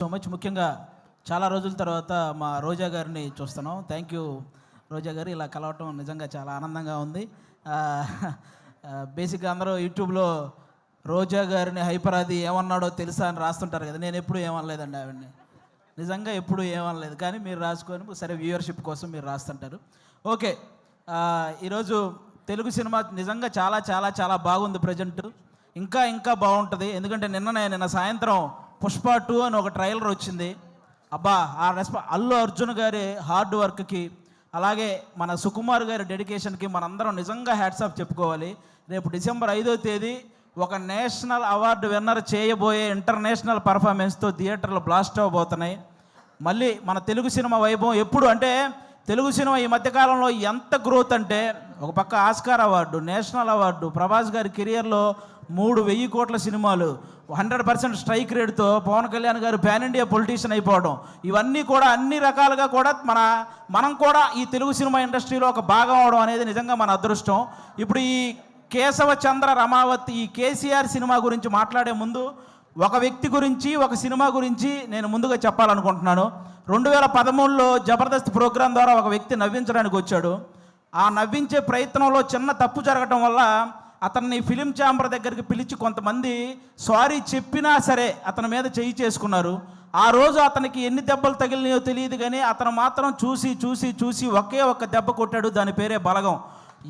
So much ముఖ్యంగా చాలా రోజుల తర్వాత మా రోజా గారిని చూస్తున్నాం. థ్యాంక్ యూ రోజా గారు. ఇలా కలవటం నిజంగా చాలా ఆనందంగా ఉంది. బేసిక్గా అందరూ యూట్యూబ్లో రోజా గారిని హైపర్ అది ఏమన్నాడో తెలుసా అని రాస్తుంటారు కదా. నేను ఎప్పుడు ఏమనలేదండి ఆవిడని. నిజంగా ఎప్పుడు ఏమనలేదు. కానీ మీరు రాసుకొని సరే వ్యూవర్షిప్ కోసం మీరు రాస్తుంటారు. ఓకే ఈరోజు తెలుగు సినిమా నిజంగా చాలా చాలా చాలా బాగుంది ప్రజెంట్. ఇంకా ఇంకా బాగుంటుంది. ఎందుకంటే నిన్ననే నిన్న సాయంత్రం పుష్ప టూ అని ఒక ట్రైలర్ వచ్చింది. అబ్బా ఆ రెస్ప అల్లు అర్జున్ గారి హార్డ్ వర్క్కి అలాగే మన సుకుమార్ గారి డెడికేషన్కి మనందరం నిజంగా హ్యాట్స్ ఆఫ్ చెప్పుకోవాలి. రేపు డిసెంబర్ ఐదో తేదీ ఒక నేషనల్ అవార్డు విన్నర్ చేయబోయే ఇంటర్నేషనల్ పర్ఫార్మెన్స్తో థియేటర్లు బ్లాస్ట్ అవ్వబోతున్నాయి. మళ్ళీ మన తెలుగు సినిమా వైభవం ఎప్పుడు అంటే తెలుగు సినిమా ఈ మధ్యకాలంలో ఎంత గ్రోత్ అంటే ఒక పక్క Oscar award national award Prabhas గారి కెరియర్లో మూడు వెయ్యి కోట్ల సినిమాలు. హండ్రెడ్ పర్సెంట్ స్ట్రైక్ రేట్తో పవన్ కళ్యాణ్ గారు పాన్ ఇండియా పొలిటీషియన్ అయిపోవడం. ఇవన్నీ కూడా అన్ని రకాలుగా కూడా మన మనం కూడా ఈ తెలుగు సినిమా ఇండస్ట్రీలో ఒక భాగం అవడం అనేది నిజంగా మన అదృష్టం. ఇప్పుడు ఈ కేశవ చంద్ర రమావతి ఈ కేసీఆర్ సినిమా గురించి మాట్లాడే ముందు ఒక వ్యక్తి గురించి ఒక సినిమా గురించి నేను ముందుగా చెప్పాలనుకుంటున్నాను. రెండు వేల పదమూడులో జబర్దస్త్ ప్రోగ్రాం ద్వారా ఒక వ్యక్తి నవ్వించడానికి వచ్చాడు. ఆ నవ్వించే ప్రయత్నంలో చిన్న తప్పు జరగటం వల్ల అతన్ని ఫిలిం ఛాంబర్ దగ్గరికి పిలిచి కొంతమంది సారీ చెప్పినా సరే అతని మీద చేయి చేసుకున్నారు. ఆ రోజు అతనికి ఎన్ని దెబ్బలు తగిలినాయో తెలియదు కానీ అతను మాత్రం చూసి చూసి చూసి ఒకే ఒక్క దెబ్బ కొట్టాడు. దాని పేరే బలగం.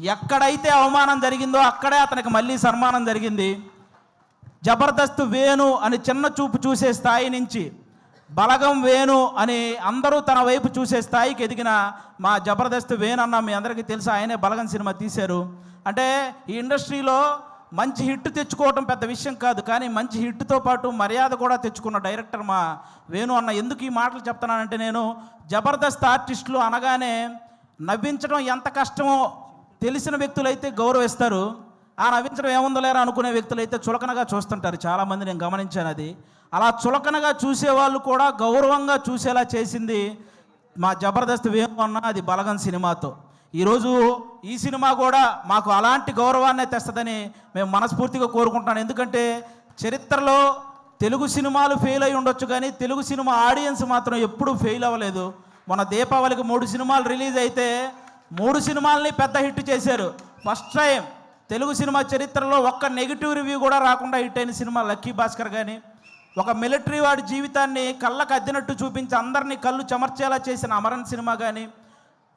ఎక్కడైతే అవమానం జరిగిందో అక్కడే అతనికి మళ్ళీ సన్మానం జరిగింది. జబర్దస్త్ వేణు అని చిన్న చూపు చూసే స్థాయి నుంచి బలగం వేణు అని అందరూ తన వైపు చూసే స్థాయికి ఎదిగిన మా జబర్దస్త్ వేణు అన్న మీ అందరికీ తెలుసు? ఆయనే బలగం సినిమా తీశారు. అంటే ఈ ఇండస్ట్రీలో మంచి హిట్ తెచ్చుకోవటం పెద్ద విషయం కాదు కానీ మంచి హిట్తో పాటు మర్యాద కూడా తెచ్చుకున్న డైరెక్టర్ మా వేణు అన్న. ఎందుకు ఈ మాటలు చెప్తున్నానంటే నేను జబర్దస్త్ ఆర్టిస్టులు అనగానే నవ్వించడం ఎంత కష్టమో తెలిసిన వ్యక్తులైతే గౌరవిస్తారు. ఆ నవ్వించడం ఏముందో లేరా అనుకునే వ్యక్తులు అయితే చులకనగా చూస్తుంటారు. చాలామంది నేను గమనించాను అది. అలా చులకనగా చూసేవాళ్ళు కూడా గౌరవంగా చూసేలా చేసింది మా జబర్దస్త్ వేమన్న అన్న అది బలగం సినిమాతో. ఈరోజు ఈ సినిమా కూడా మాకు అలాంటి గౌరవాన్ని తెస్తుందని మేము మనస్ఫూర్తిగా కోరుకుంటున్నాను. ఎందుకంటే చరిత్రలో తెలుగు సినిమాలు ఫెయిల్ అయి ఉండొచ్చు కానీ తెలుగు సినిమా ఆడియన్స్ మాత్రం ఎప్పుడూ ఫెయిల్ అవ్వలేదు. మన దీపావళికి మూడు సినిమాలు రిలీజ్ అయితే మూడు సినిమాలని పెద్ద హిట్ చేశారు. ఫస్ట్ టైం తెలుగు సినిమా చరిత్రలో ఒక్క నెగిటివ్ రివ్యూ కూడా రాకుండా హిట్ అయిన సినిమా లక్కీ భాస్కర్ కానీ ఒక మిలిటరీ వాడి జీవితాన్ని కళ్ళకు అద్దినట్టు చూపించి అందరినీ కళ్ళు చెమర్చేలా చేసిన అమరన్ సినిమా కానీ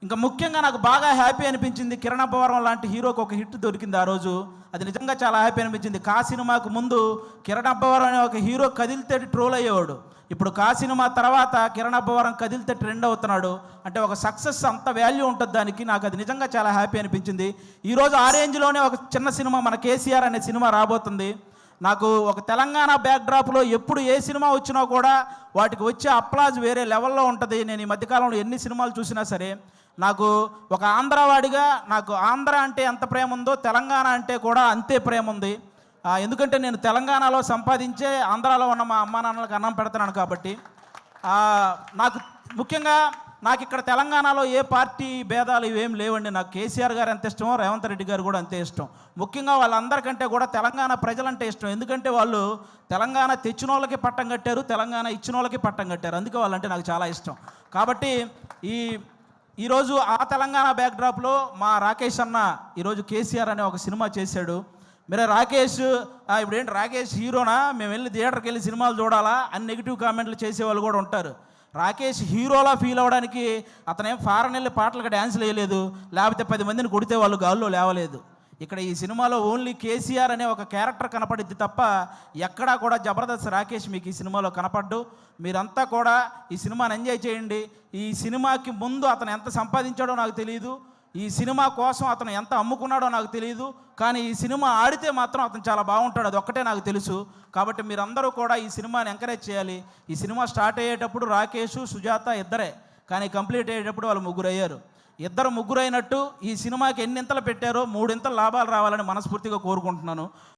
ఇంకా ముఖ్యంగా నాకు బాగా హ్యాపీ అనిపించింది కిరణ్ అబ్బవరం లాంటి హీరోకి ఒక హిట్ దొరికింది ఆ రోజు. అది నిజంగా చాలా హ్యాపీ అనిపించింది. కా సినిమాకు ముందు కిరణ్ అబ్బవరం అనే ఒక హీరో కదిలితే ట్రోల్ అయ్యేవాడు. ఇప్పుడు కా సినిమా తర్వాత కిరణ్ అబ్బవరం కదిలితే ట్రెండ్ అవుతున్నాడు. అంటే ఒక సక్సెస్ అంత వాల్యూ ఉంటుంది దానికి. నాకు అది నిజంగా చాలా హ్యాపీ అనిపించింది. ఈరోజు ఆ రేంజ్లోనే ఒక చిన్న సినిమా మన కేసీఆర్ అనే సినిమా రాబోతుంది. నాకు ఒక తెలంగాణ బ్యాక్డ్రాప్లో ఎప్పుడు ఏ సినిమా వచ్చినా కూడా వాటికి వచ్చే అప్లాజ్ వేరే లెవెల్లో ఉంటుంది. నేను ఈ మధ్యకాలంలో ఎన్ని సినిమాలు చూసినా సరే నాకు ఒక ఆంధ్రవాడిగా నాకు ఆంధ్ర అంటే ఎంత ప్రేమ ఉందో తెలంగాణ అంటే కూడా అంతే ప్రేమ ఉంది ఎందుకంటే నేను తెలంగాణలో సంపాదించే ఆంధ్రాలో ఉన్న మా అమ్మా నాన్నలకు అన్నం పెడుతున్నాను కాబట్టి. నాకు ముఖ్యంగా నాకు ఇక్కడ తెలంగాణలో ఏ పార్టీ భేదాలు ఇవేం లేవండి. నాకు కేసీఆర్ గారు ఎంత ఇష్టమో రేవంత్ రెడ్డి గారు కూడా అంతే ఇష్టం. ముఖ్యంగా వాళ్ళందరికంటే కూడా తెలంగాణ ప్రజలంటే ఇష్టం. ఎందుకంటే వాళ్ళు తెలంగాణ తెచ్చిన వాళ్ళకి పట్టం కట్టారు తెలంగాణ ఇచ్చిన వాళ్ళకి పట్టం కట్టారు. అందుకే వాళ్ళంటే నాకు చాలా ఇష్టం. కాబట్టి ఈ ఈరోజు ఆ తెలంగాణ బ్యాక్డ్రాప్లో మా రాకేష్ అన్న ఈరోజు కేసీఆర్ అనే ఒక సినిమా చేశాడు. మీరే రాకేష్ ఇప్పుడు ఏంటి రాకేష్ హీరోనా? మేము వెళ్ళి థియేటర్కి వెళ్ళి సినిమాలు చూడాలా? అని నెగిటివ్ కామెంట్లు చేసేవాళ్ళు కూడా ఉంటారు. రాకేష్ హీరోలా ఫీల్ అవ్వడానికి అతనేం ఫారెన్ వెళ్ళి పాటలకు డ్యాన్స్ వేయలేదు. లేకపోతే పది మందిని కొడితే వాళ్ళు గాల్లో లేవలేదు. ఇక్కడ ఈ సినిమాలో ఓన్లీ కేసీఆర్ అనే ఒక క్యారెక్టర్ కనపడిద్ది తప్ప ఎక్కడా కూడా జబర్దస్త్ రాకేష్ మీకు ఈ సినిమాలో కనపడ్డు. మీరంతా కూడా ఈ సినిమాని ఎంజాయ్ చేయండి. ఈ సినిమాకి ముందు అతను ఎంత సంపాదించాడో నాకు తెలియదు ఈ సినిమా కోసం అతను ఎంత అమ్ముకున్నాడో నాకు తెలియదు కానీ ఈ సినిమా ఆడితే మాత్రం అతను చాలా బాగుంటాడు. అది ఒక్కటే నాకు తెలుసు. కాబట్టి మీరందరూ కూడా ఈ సినిమాని ఎంకరేజ్ చేయాలి. ఈ సినిమా స్టార్ట్ అయ్యేటప్పుడు రాకేష్ సుజాత ఇద్దరే. కానీ కంప్లీట్ అయ్యేటప్పుడు వాళ్ళు ముగ్గురు అయ్యారు ఇద్దరు ముగ్గురైనట్టు ఈ సినిమాకి ఎన్నింతలు పెట్టారో మూడింతలు లాభాలు రావాలని మనస్ఫూర్తిగా కోరుకుంటున్నాను.